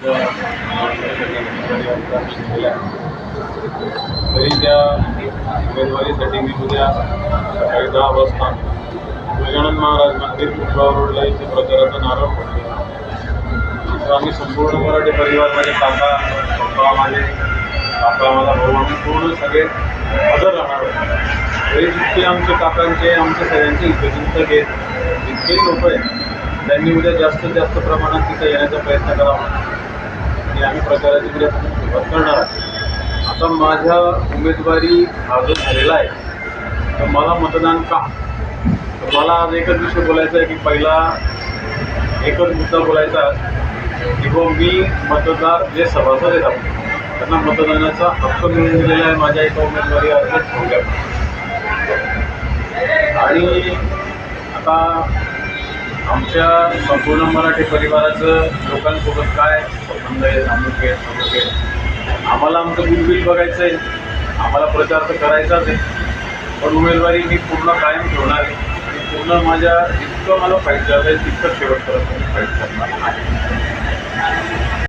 तरी त्या उमेदवारीसाठी मी उद्या सकाळी दहा वाजता गजानन महाराज मंदिर कुठला रोडला इथे प्रचाराचा नारळ पडतो आम्ही संपूर्ण मराठी परिवार माझे काका पप्पा माझे काका माझा भाऊ आम्ही पूर्ण सगळे हजर राहणार तरी जितके आमचे काकांचे आमच्या सगळ्यांचे हितचिंतक आहेत जितके लोक आहेत त्यांनी उद्या जास्तीत जास्त प्रमाणात तिथे येण्याचा प्रयत्न करावा. आणि आम्ही प्रचाराची उद्या सुरुवात करणार आहे. आता माझ्या उमेदवारी अर्ज झालेला आहे तर मला मतदान का? तर मला आज एकच विषय बोलायचा आहे की पहिला एकच मुद्दा बोलायचा की हो मी मतदार जे सभासद आहेत त्यांना मतदानाचा हक्क मिळून दिलेला आहे माझ्या एका उमेदवारी अर्ज ठेवल्या आणि आता आमच्या संपूर्ण मराठी परिवाराचं लोकांसोबत काय संबंध आहे अमुक आहे अमुक आहे? आम्हाला आमचं गुलबिल बघायचं आहे. आम्हाला प्रचार तर करायचाच आहे. पण उमेदवारी मी पूर्ण कायम ठेवणार आहे. आणि पूर्ण माझ्या जितकं मला फाईट झालं आहे तितकं शेवटपर्यंत मी फाईट करणार आहे.